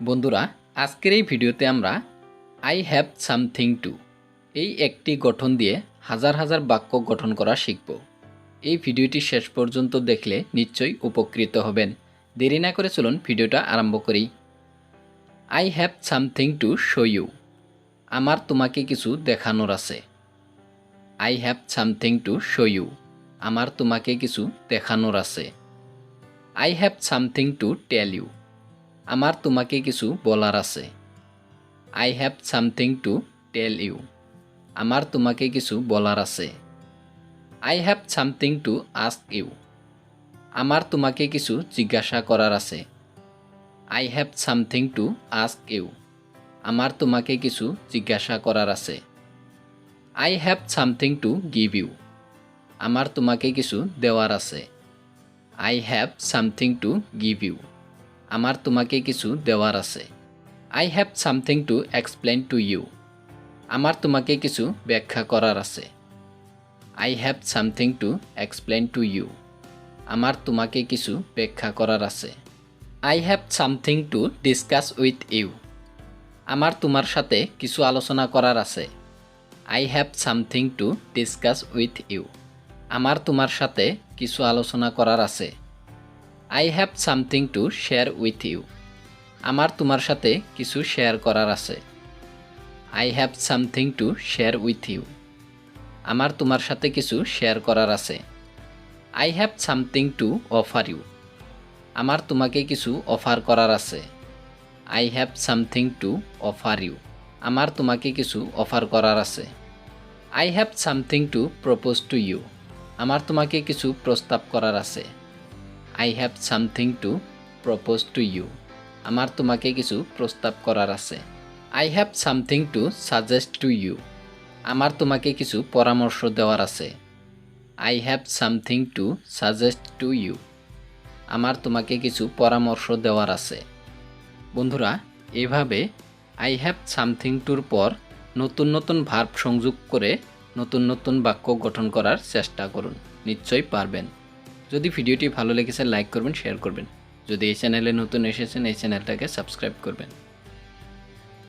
বন্ধুরা, আজকের এই ভিডিওতে আমরা আই হ্যাভ সামথিং টু এই একটি গঠন দিয়ে হাজার হাজার বাক্য গঠন করা শিখব। এই ভিডিওটি শেষ পর্যন্ত দেখলে নিশ্চয়ই উপকৃত হবেন। দেরি না করে চলুন ভিডিওটা আরম্ভ করি। I have something to show you আমার তোমাকে কিছু দেখানোর আছে। I have something to show you আমার তোমাকে কিছু দেখানোর আছে। I have something to tell you আমার তোমাকে কিছু বলার আছে। I have something to tell you আমার তোমাকে কিছু বলার আছে। I have something to ask you আমার তোমাকে কিছু জিজ্ঞাসা করার আছে। I have something to ask you আমার তোমাকে কিছু জিজ্ঞাসা করার আছে। I have something to give you আমার তোমাকে কিছু দেওয়ার আছে। I have something to give you আমার তোমাকে কিছু দেওয়ার আছে। I have something to explain to you আমার তোমাকে কিছু ব্যাখ্যা করার আছে। I have something to explain to you আমার তোমাকে কিছু ব্যাখ্যা করার আছে। I have something to discuss with you আমার তোমার সাথে কিছু আলোচনা করার আছে। I have something to discuss with you আমার তোমার সাথে কিছু আলোচনা করার আছে। I have something to share with you আমার তোমার সাথে কিছু শেয়ার করার আছে। I have something to share with you আমার তোমার সাথে কিছু শেয়ার করার আছে। I have something to offer you আমার তোমাকে কিছু অফার করার আছে। I have something to offer you আমার তোমাকে কিছু অফার করার আছে। I have something to propose to you আমার তোমাকে কিছু প্রস্তাব করার আছে। I have something to propose to you আমার তোমাকে কিছু প্রস্তাব করার আছে। I have something to suggest to you আমার তোমাকে কিছু পরামর্শ দেওয়ার আছে। I have something to suggest to you আমার তোমাকে কিছু পরামর্শ দেওয়ার আছে। বন্ধুরা, এভাবে আই হ্যাভ সামথিং টুর পর নতুন নতুন ভার্ব সংযোগ করে নতুন নতুন বাক্য গঠন করার চেষ্টা করুন। নিশ্চয়ই পারবেন। যদি ভিডিওটি ভালো লেগেছে, লাইক করবেন শেয়ার করবেন। যদি এই চ্যানেলে নতুন এসেছেন, এই চ্যানেলটাকে সাবস্ক্রাইব করবেন।